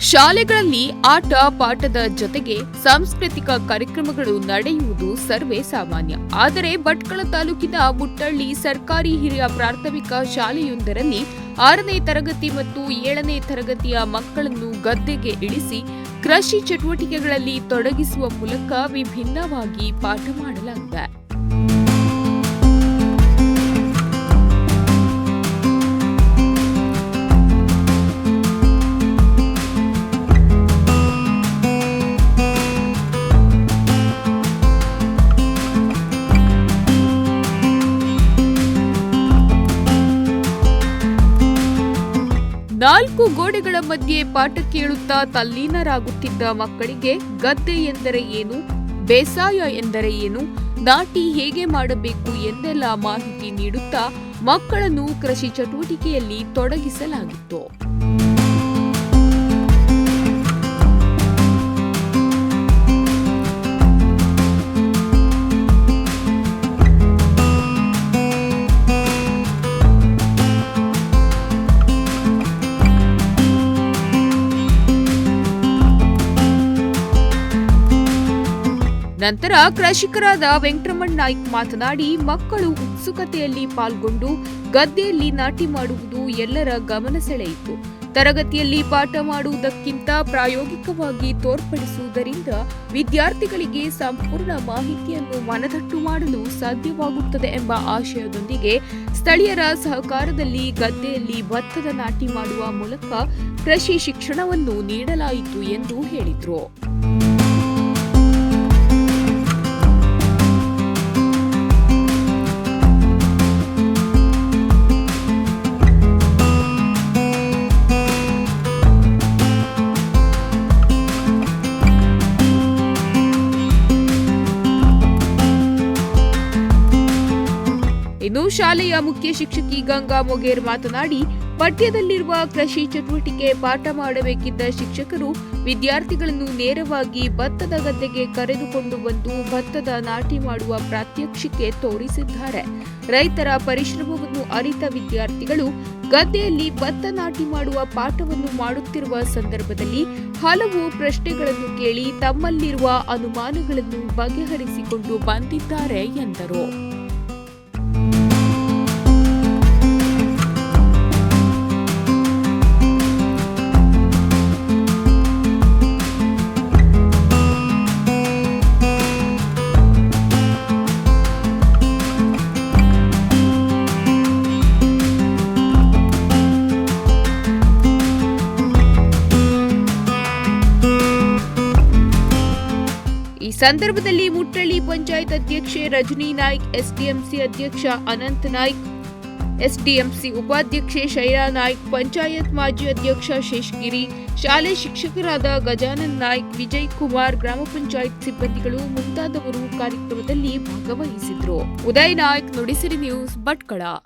ಶಾಲೆಗಳಲ್ಲಿ ಆಟ ಪಾಠದ ಜೊತೆಗೆ ಸಾಂಸ್ಕೃತಿಕ ಕಾರ್ಯಕ್ರಮಗಳು ನಡೆಯುವುದು ಸರ್ವೇ ಸಾಮಾನ್ಯ. ಆದರೆ ಭಟ್ಕಳ ತಾಲೂಕಿನ ಬುಟ್ಟಳ್ಳಿ ಸರ್ಕಾರಿ ಹಿರಿಯ ಪ್ರಾಥಮಿಕ ಶಾಲೆಯೊಂದರಲ್ಲಿ ಆರನೇ ತರಗತಿ ಮತ್ತು ಏಳನೇ ತರಗತಿಯ ಮಕ್ಕಳನ್ನು ಗದ್ದೆಗೆ ಇಳಿಸಿ ಕೃಷಿ ಚಟುವಟಿಕೆಗಳಲ್ಲಿ ತೊಡಗಿಸುವ ಮೂಲಕ ವಿಭಿನ್ನವಾಗಿ ಪಾಠ ಮಾಡಲಾಗಿದೆ. ನಾಲ್ಕು ಗೋಡೆಗಳ ಮಧ್ಯೆ ಪಾಠ ಕೇಳುತ್ತಾ ತಲ್ಲೀನರಾಗುತ್ತಿದ್ದ ಮಕ್ಕಳಿಗೆ ಗದ್ದೆ ಎಂದರೆ ಏನು, ಬೇಸಾಯ ಎಂದರೆ ಏನು, ನಾಟಿ ಹೇಗೆ ಮಾಡಬೇಕು ಎಂದೆಲ್ಲ ಮಾಹಿತಿ ನೀಡುತ್ತಾ ಮಕ್ಕಳನ್ನು ಕೃಷಿ ಚಟುವಟಿಕೆಯಲ್ಲಿ ತೊಡಗಿಸಲಾಗಿತ್ತು. ನಂತರ ಕೃಷಿಕರಾದ ವೆಂಕಟರಮಣ್ ನಾಯ್ಕ್ ಮಾತನಾಡಿ, ಮಕ್ಕಳು ಉತ್ಸುಕತೆಯಲ್ಲಿ ಪಾಲ್ಗೊಂಡು ಗದ್ದೆಯಲ್ಲಿ ನಾಟಿ ಮಾಡುವುದು ಎಲ್ಲರ ಗಮನ ಸೆಳೆಯಿತು. ತರಗತಿಯಲ್ಲಿ ಪಾಠ ಮಾಡುವುದಕ್ಕಿಂತ ಪ್ರಾಯೋಗಿಕವಾಗಿ ತೋರ್ಪಡಿಸುವುದರಿಂದ ವಿದ್ಯಾರ್ಥಿಗಳಿಗೆ ಸಂಪೂರ್ಣ ಮಾಹಿತಿಯನ್ನು ಮನದಟ್ಟು ಮಾಡಲು ಸಾಧ್ಯವಾಗುತ್ತದೆ ಎಂಬ ಆಶಯದೊಂದಿಗೆ ಸ್ಥಳೀಯರ ಸಹಕಾರದಲ್ಲಿ ಗದ್ದೆಯಲ್ಲಿ ಭತ್ತದ ನಾಟಿ ಮಾಡುವ ಮೂಲಕ ಕೃಷಿ ಶಿಕ್ಷಣವನ್ನು ನೀಡಲಾಯಿತು ಎಂದು ಹೇಳಿದರು. ಇನ್ನು ಶಾಲೆಯ ಮುಖ್ಯ ಶಿಕ್ಷಕಿ ಗಂಗಾ ಮೊಗೇರ್ ಮಾತನಾಡಿ, ಪಠ್ಯದಲ್ಲಿರುವ ಕೃಷಿ ಚಟುವಟಿಕೆ, ಪಾಠ ಮಾಡಬೇಕಿದ್ದ ಶಿಕ್ಷಕರು ವಿದ್ಯಾರ್ಥಿಗಳನ್ನು ನೇರವಾಗಿ ಭತ್ತದ ಗದ್ದೆಗೆ ಕರೆದುಕೊಂಡು ಬಂದು ಭತ್ತದ ನಾಟಿ ಮಾಡುವ ಪ್ರಾತ್ಯಕ್ಷಿಕೆ ತೋರಿಸಿದ್ದಾರೆ. ರೈತರ ಪರಿಶ್ರಮವನ್ನು ಅರಿತ ವಿದ್ಯಾರ್ಥಿಗಳು ಗದ್ದೆಯಲ್ಲಿ ಭತ್ತ ನಾಟಿ ಮಾಡುವ ಪಾಠವನ್ನು ಮಾಡುತ್ತಿರುವ ಸಂದರ್ಭದಲ್ಲಿ ಹಲವು ಪ್ರಶ್ನೆಗಳನ್ನು ಕೇಳಿ ತಮ್ಮಲ್ಲಿರುವ ಅನುಮಾನಗಳನ್ನು ಬಗೆಹರಿಸಿಕೊಂಡು ಬಂದಿದ್ದಾರೆ ಎಂದರು. ಸಂದರ್ಭದಲ್ಲಿ ಮುಟ್ಟಳ್ಳಿ ಪಂಚಾಯತ್ ಅಧ್ಯಕ್ಷೆ ರಜನಿ ನಾಯ್ಕ್, ಎಸ್ಡಿಎಂಸಿ ಅಧ್ಯಕ್ಷ ಅನಂತ್ ನಾಯ್ಕ್, ಎಸ್ಡಿಎಂಸಿ ಉಪಾಧ್ಯಕ್ಷೆ ಶೈಲಾ ನಾಯ್ಕ್, ಪಂಚಾಯತ್ ಮಾಜಿ ಅಧ್ಯಕ್ಷ ಶೇಷ್ಗಿರಿ, ಶಾಲೆ ಶಿಕ್ಷಕರಾದ ಗಜಾನನ್ ನಾಯ್ಕ್, ವಿಜಯ್ ಕುಮಾರ್, ಗ್ರಾಮ ಪಂಚಾಯತ್ ಸಿಬ್ಬಂದಿಗಳು ಮುಂತಾದವರು ಕಾರ್ಯಕ್ರಮದಲ್ಲಿ ಭಾಗವಹಿಸಿದ್ರು ಉದಯ್ ನಾಯ್ಕ್, ನುಡಿಸಿರಿ ನ್ಯೂಸ್ ಭಟ್ಕಳ.